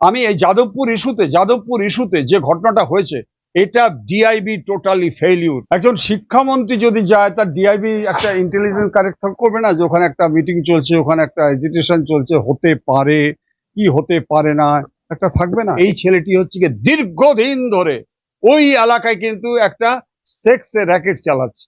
আমি এই যাদবপুর ইস্যুতে যাদবপুর ইস্যুতে যে ঘটনাটা হয়েছে, এটা ডিআইবি টোটালি ফেলিউর একজন শিক্ষামন্ত্রী যদি যায়, তার ডিআইবি একটা ইন্টেলিজেন্স কারেক্ট করবে না যে ওখানে একটা মিটিং চলছে, ওখানে একটা এজিটেশন চলছে, হতে পারে কি হতে পারে না, একটা থাকবে না। এই ছেলেটি হচ্ছে গিয়ে দীর্ঘদিন ধরে ওই এলাকায় কিন্তু একটা সেক্স র্যাকেট চালাচ্ছে।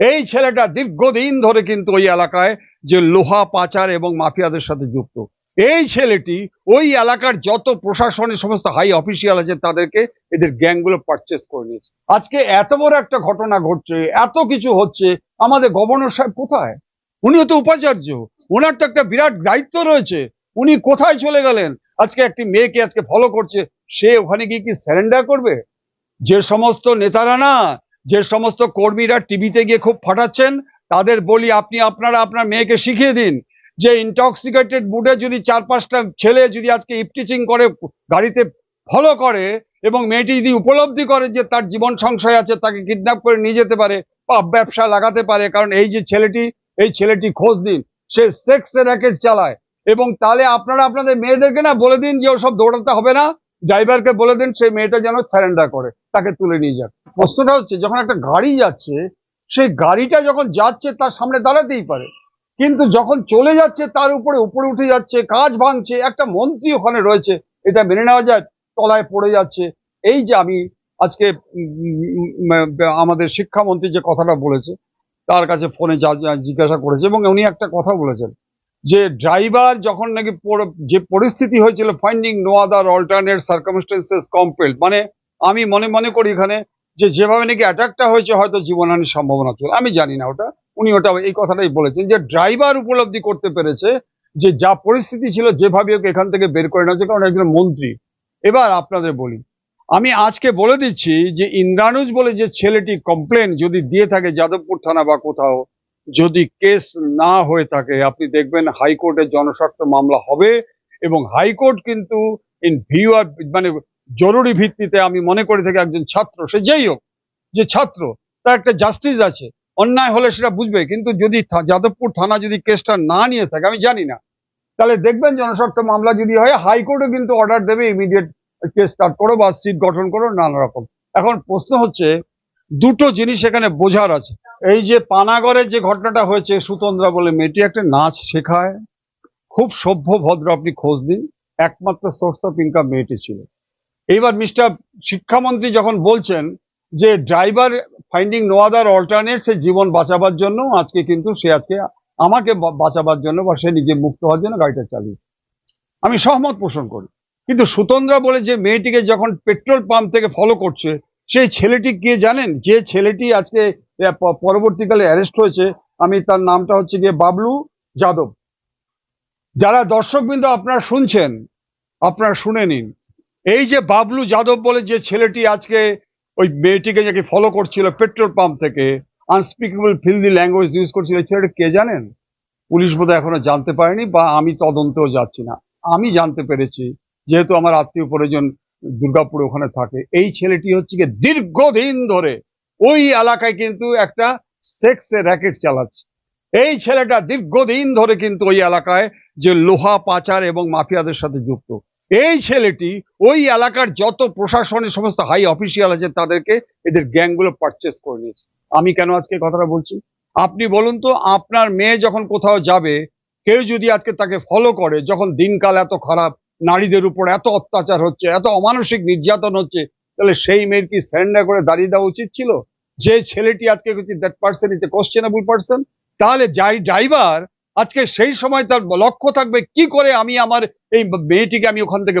এই ছেলেটা দীর্ঘদিন ধরে কিন্তু ওই এলাকায় যে লোহা পাচার এবং মাফিয়াদের সাথে যুক্ত। এই ছেলেটি ওই এলাকার যত প্রশাসনের সমস্ত হাই অফিসিয়াল আছে তাদেরকে এদের গ্যাংগুলো পারচেস করে নিয়েছে। আজকে এত বড় একটা ঘটনা ঘটছে, এত কিছু হচ্ছে, আমাদের গভর্নর সাহেব কোথায়? উনিও তো উপাচার্য ওনার তো একটা বিরাট দায়িত্ব রয়েছে, উনি কোথায় চলে গেলেন? আজকে একটি মেয়েকে আজকে ফলো করছে, সে ওখানে গিয়ে কি স্যারেন্ডার করবে? যে সমস্ত নেতারা না, যে সমস্ত কর্মীরা টিভিতে গিয়ে খুব ফাটাচ্ছেন, তাদের বলি আপনি আপনারা আপনার মেয়েকে শিখিয়ে দিন। যে ইনটক্সিকেটেড মুডে যদি চার পাঁচটা ছেলে যদি আজকে ইপটিচিং করে, গাড়িতে ফলো করে এবং মেয়েটি যদি উপলব্ধি করে যে তার জীবন সংশয় আছে, তাকে কিডন্যাপ করে নিয়ে যেতে পারে বা ব্যবসা লাগাতে পারে, কারণ এই যে ছেলেটি, এই ছেলেটি খোঁজ দিন সে সেক্স র্যাকেট চালায়। এবং তাহলে আপনারা আপনাদের মেয়েদেরকে না বলে দিন যে ওসব দৌড়াতে হবে না ড্রাইভারকে বলে দিন সেই মেয়েটা যেন স্যারেন্ডার করে, তাকে তুলে নিয়ে যাক। প্রশ্নটা হচ্ছে, যখন একটা গাড়ি যাচ্ছে, সেই গাড়িটা যখন যাচ্ছে, তার সামনে দাঁড়াতেই পারে। কিন্তু যখন চলে যাচ্ছে, তার উপরে উপরে উঠে যাচ্ছে, কাজ ভাঙছে, একটা মন্ত্রী ওখানে রয়েছে, এটা মেনে নেওয়া যায়, তলায় পড়ে যাচ্ছে। এই যে আমি আজকে আমাদের শিক্ষামন্ত্রী যে কথাটা বলেছে, তার কাছে ফোনে জিজ্ঞাসা করেছে এবং উনি একটা কথা বলেছেন যে ড্রাইভার যখন নাকি যে পরিস্থিতি হয়েছিল finding no other alternate circumstances compelled মানে আমি মনে মনে করি এখানে যে যেভাবে নাকি অ্যাটাকটা হয়েছে, হয়তো জীবনহানির সম্ভাবনা ছিল। আমি জানি না ওটা। উনি ওটা এই কথাটাই বলেছেন যে ড্রাইভার উপলব্ধি করতে পেরেছে যে যা পরিস্থিতি ছিল যেভাবে ওকে এখান থেকে বের করে নেওয়া কারণ একজন মন্ত্রী। এবার আপনাদের বলি, আমি আজকে বলে দিচ্ছি যে ইন্দ্রানুজ বলে যে ছেলেটি কমপ্লেন যদি দিয়ে থাকে যাদবপুর থানা বা কোথাও, যদি কেস না হয়ে থাকে, আপনি দেখবেন হাইকোর্টে জনস্বার্থ মামলা হবে এবং হাইকোর্ট কিন্তু ইন ভিউ আর মানে জরুরি ভিত্তিতে আমি মনে করে থাকি একজন ছাত্র, সে যেই হোক, যে ছাত্র, তার একটা জাস্টিস আছে। অন্যায় হলে সেটা বুঝবে, কিন্তু যদি যাদবপুর থানা যদি কেসটা না নিয়ে থাকে, আমি জানি না। তাহলে দেখবেন জনস্বার্থ মামলা যদি হয় হাইকোর্টে কিন্তু অর্ডার দেবে ইমিডিয়েট কেস স্টার্ট করো বা সিট গঠন করো, নানা রকম। এখন প্রশ্ন হচ্ছে, দুটো জিনিস এখানে বোঝার আছে। এই যে পানাগড়ে যে ঘটনাটা হয়েছে, সুতন্দ্রা বলে মেয়েটি একটা নাচ শেখায়। খুব সভ্য ভদ্র আপনি খোঁজ দিন একমাত্র সোর্স অফ ইনকাম মেয়েটি ছিল। এইবার মিস্টার শিক্ষামন্ত্রী যখন বলছেন যে driver finding no other alternate সে জীবন বাঁচাবার জন্য, আজকে কিন্তু সে আজকে আমাকে বাঁচাবার জন্য বা সে নিজে মুক্ত হওয়ার জন্য গাড়িটা চালিয়েছে আমি সহমত পোষণ করি। কিন্তু সুতন্দ্রা বলে যে মেয়েটিকে যখন পেট্রোল পাম্প থেকে ফলো করছে, সেই ছেলেটি কে জানেন? যে ছেলেটি আজকে পরবর্তীকালে অ্যারেস্ট হয়েছে, আমি তার নামটা হচ্ছে গিয়ে বাবলু যাদব। যারা দর্শকবৃন্দ আপনারা শুনছেন, আপনারা শুনে নিন। এই যে বাবলু যাদব বলে যে ছেলেটি আজকে ওই মেয়েটিকে যাকে ফলো করছিল পেট্রোল পাম্প থেকে আনস্পিকেবল ফিলদি ল্যাঙ্গুয়েজ ইউজ করছিল ছেলেটা কে জানেন? পুলিশ বোধহয় এখনও জানতে পারেনি বা আমি তদন্তেও যাচ্ছি না। আমি জানতে পেরেছি, যেহেতু আমার আত্মীয় পরিজন দুর্গাপুরে ওখানে থাকে, এই ছেলেটি হচ্ছে গিয়ে দীর্ঘদিন ধরে ওই এলাকায় কিন্তু একটা সেক্স র্যাকেট চালাচ্ছে। এই ছেলেটা দীর্ঘদিন ধরে কিন্তু ওই এলাকায় যে লোহা পাচার এবং মাফিয়াদের সাথে যুক্ত। এই ছেলেটি ওই এলাকার যত প্রশাসনের সমস্ত হাই অফিসিয়াল আছে তাদেরকে এদের গ্যাংগুলো পারচেস করে নিয়েছে। আমি কেন আজকে কথাটা বলছি? আপনি বলুন তো, আপনার মেয়ে যখন কোথাও যাবে, কেউ যদি আজকে তাকে ফলো করে, যখন দিনকাল এত খারাপ, নারীদের উপর এত অত্যাচার হচ্ছে, এত অমানসিক নির্যাতন হচ্ছে, তাহলে সেই মেয়ের কি স্যারেন্ডার করে দাঁড়িয়ে দেওয়া উচিত ছিল? যে ছেলেটি আজকে that person is a questionable person তাহলে যাই ড্রাইভার আজকে সেই সময় তার লক্ষ্য থাকবে কি করে আমি আমার এই মেয়েটিকে আমি ওখান থেকে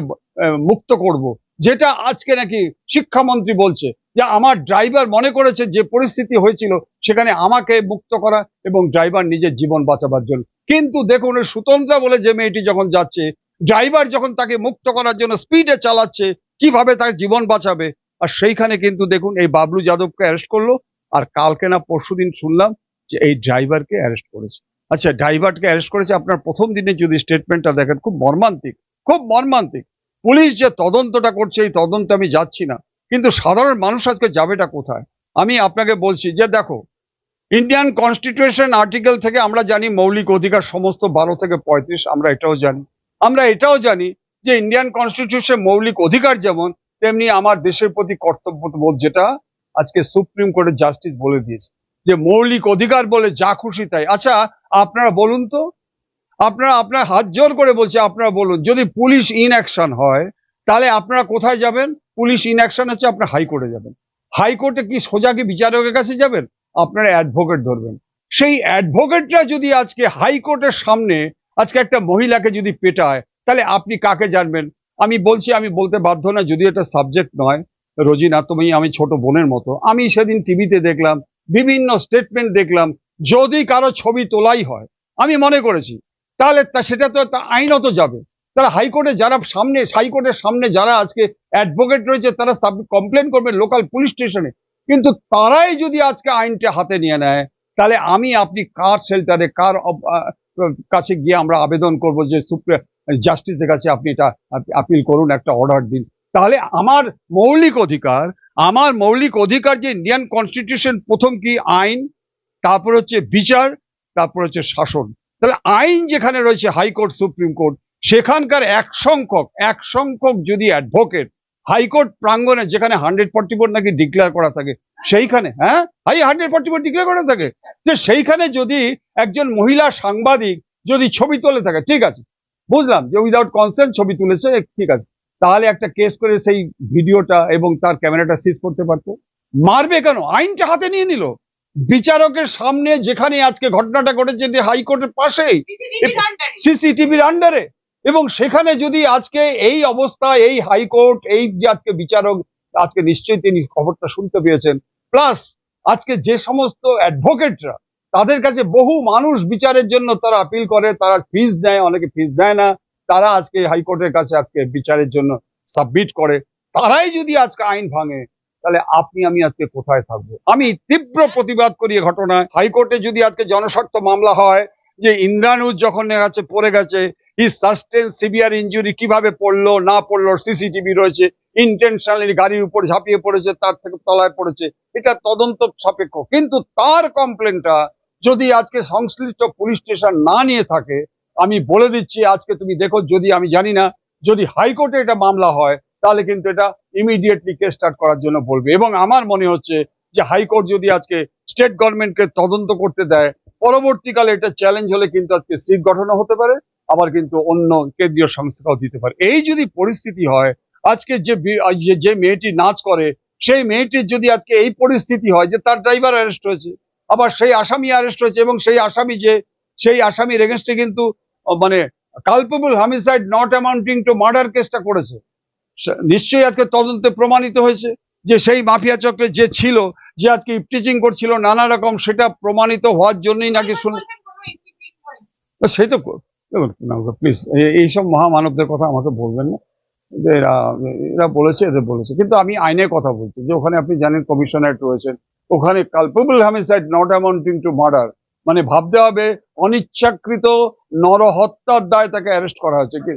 মুক্ত করব। যেটা আজকে নাকি শিক্ষামন্ত্রী বলছে যে আমার ড্রাইভার মনে করেছে যে পরিস্থিতি হয়েছিল সেখানে আমাকে মুক্ত করা এবং ড্রাইভার নিজের জীবন বাঁচাবার জন্য। কিন্তু দেখুন সুতন্ত্রা বলে যে মেয়েটি যখন যাচ্ছে, ড্রাইভার যখন তাকে মুক্ত করার জন্য স্পিডে চালাচ্ছে, কীভাবে তার জীবন বাঁচাবে? আর সেইখানে কিন্তু দেখুন, এই বাবলু যাদবকে অ্যারেস্ট করল। আর কালকে না পরশুদিন শুনলাম যে এই ড্রাইভারকে অ্যারেস্ট করেছে। আচ্ছা ড্রাইভারকে অ্যারেস্ট করেছে আপনার প্রথম দিনে যদি স্টেটমেন্টটা দেখেন, খুব মর্মান্তিক খুব মর্মান্তিক। পুলিশ যে তদন্তটা করছে, এই তদন্তে আমি যাচ্ছি না। কিন্তু সাধারণ মানুষ আজকে যাবেটা কোথায়? আমি আপনাকে বলছি যে দেখো ইন্ডিয়ান কনস্টিটিউশন আর্টিকেল থেকে আমরা জানি মৌলিক অধিকার সমস্ত বারো থেকে পঁয়ত্রিশ, আমরা এটাও জানি। আমরা এটাও জানি যে ইন্ডিয়ান কনস্টিটিউশন মৌলিক অধিকার যেমন, তেমনি আমার দেশের প্রতি কর্তব্যবোধ যেটা আজকে সুপ্রিম কোর্টের জাস্টিস বলে দিয়েছে। যে মৌলিক অধিকার বলে যা খুশি তাই। আচ্ছা আপনারা বলুন তো। আপনারা, আপনার হাত জোর করে বলছে, আপনারা বলুন। যদি পুলিশ ইনঅ্যাকশন হয়, তাহলে আপনারা কোথায় যাবেন? পুলিশ ইনঅ্যাকশন হচ্ছে আপনার হাইকোর্টে যাবেন। হাইকোর্টে কি সোজা কি বিচারকের কাছে যাবেন? আপনারা অ্যাডভোকেট ধরবেন। সেই অ্যাডভোকেটরা যদি আজকে হাইকোর্টের সামনে, আজকে একটা মহিলাকে যদি পেটায়, তাহলে আপনি কাকে জানবেন? আমি বলছি, আমি বলতে বাধ্য না যদি এটা সাবজেক্ট নয়। রোজিনা, তুমি আমি ছোট বোনের মতো। আমি সেদিন টিভিতে দেখলাম, বিভিন্ন স্টেটমেন্ট দেখলাম যদি কারও ছবি তোলাই হয়, আমি মনে করেছি, তাহলে তা সেটা তো আইনত যাবে। তাহলে হাইকোর্টে যারা সামনে, হাইকোর্টের সামনে যারা আজকে অ্যাডভোকেট রয়েছে, তারা কমপ্লেন করবে লোকাল পুলিশ স্টেশনে কিন্তু তারাই যদি আজকে আইনটা হাতে নিয়ে নেয়, তাহলে আমি আপনি কার শেল্টারে কার কাছে গিয়ে আমরা আবেদন করব যে সুপ্রিম জাস্টিসের কাছে আপনি এটা আপিল করুন, একটা অর্ডার দিন। তাহলে আমার মৌলিক অধিকার, আমার মৌলিক অধিকার যে ইন্ডিয়ান কনস্টিটিউশন প্রথম কি আইন তারপর হচ্ছে বিচার, তারপর হচ্ছে শাসন। তাহলে আইন যেখানে রয়েছে হাইকোর্ট, সুপ্রিম কোর্ট, সেখানকার এক সংখ্যক এক সংখ্যক যদি অ্যাডভোকেট হাইকোর্ট প্রাঙ্গনে যেখানে হান্ড্রেড ফর্টি ফোর নাকি ডিক্লেয়ার করা থাকে, সেইখানে হ্যাঁ? হাই হান্ড্রেড ফর্টি ফোর ডিক্লেয়ার করা থাকে। যে সেইখানে যদি একজন মহিলা সাংবাদিক যদি ছবি তোলে থাকে, ঠিক আছে, বুঝলাম যে উইদাউট কনসেন্ট ছবি তুলেছে, ঠিক আছে। তাহলে একটা কেস করে সেই ভিডিওটা এবং তার ক্যামেরাটা সিজ করতে পারতো। মারবে কেন? আইনটা হাতে নিয়ে নিল। বিচারকের সামনে যেখানে আজকে ঘটনাটা ঘটেছে যে হাইকোর্টের পাশেই সিসিটিভির আন্ডারে এবং সেখানে যদি আজকে এই অবস্থা এই হাইকোর্ট এই যে আজকে বিচারক আজকে নিশ্চয়ই তিনি খবরটা শুনতে পেয়েছেন। প্লাস আজকে যে সমস্ত অ্যাডভোকেটরা তাদের কাছে বহু মানুষ বিচারের জন্য তারা আপিল করে তারা ফিস দেয় অনেকে ফিস দেয় না। তারা আজকে হাইকোর্টের কাছে আজকে বিচারের জন্য সাবমিট করে। তারাই যদি আজকে আইন ভাঙে তাহলে আপনি, আমি আজকে কোথায় থাকব? আমি তীব্র প্রতিবাদ করি ঘটনায়। হাইকোর্টে যদি আজকে জনস্বার্থ মামলা হয়, যে ইন্দ্রানুজ যখন গেছে পড়ে গেছে ই সাস্টেন সিভিয়ার ইঞ্জুরি কীভাবে পড়ল, না পড়ল, সিসিটিভি রয়েছে ইন্টেনশনালি গাড়ির উপর ঝাঁপিয়ে পড়েছে, তার থেকে তলায় পড়েছে, এটা তদন্ত সাপেক্ষ। কিন্তু তার কমপ্লেনটা যদি আজকে সংশ্লিষ্ট পুলিশ স্টেশন না নিয়ে থাকে, আমি বলে দিচ্ছি, আজকে তুমি দেখো, যদি আমি জানি না, যদি হাইকোর্টে এটা মামলা হয় তাহলে কিন্তু এটা ইমিডিয়েটলি কেস স্টার্ট করার জন্য বলবে। এবং আমার মনে হচ্ছে যে হাইকোর্ট যদি আজকে স্টেট গভর্নমেন্টকে তদন্ত করতে দেয়, পরবর্তীকালে এটা চ্যালেঞ্জ হলে কিন্তু আজকে সিট গঠনও হতে পারে, আবার কিন্তু অন্য কেন্দ্রীয় সংস্থাও দিতে পারে। এই যদি পরিস্থিতি হয়, আজকে যে যে- মেয়েটি নাচ করে, সেই মেয়েটির যদি আজকে এই পরিস্থিতি হয় যে তার ড্রাইভার অ্যারেস্ট হয়েছে, আবার সেই আসামি অ্যারেস্ট হয়েছে এবং সেই আসামি যে সেই আসামির এগেনস্টে কিন্তু মানে culpable homicide not amounting to murder কেসটা করেছে নিশ্চয়ই আজকে তদন্তে প্রমাণিত হয়েছে যে সেই মাফিয়া চক্রে যে ছিল যে আজকে ইপটিচিং করছিল নানা রকম সেটা প্রমাণিত হওয়ার জন্যই নাকি শুন সেই তো প্লিজ এইসব মহামানবদের কথা আমাকে বলবেন না। এরা এরা বলেছে এদের বলেছে। কিন্তু আমি আইনের কথা বলছি যে ওখানে আপনি জানেন কমিশনারেট রয়েছেন। ওখানে culpable homicide not amounting to murder মানে ভাবতে হবে অনিচ্ছাকৃত নরহত্যার দায় তাকে অ্যারেস্ট করা হয়েছে। কি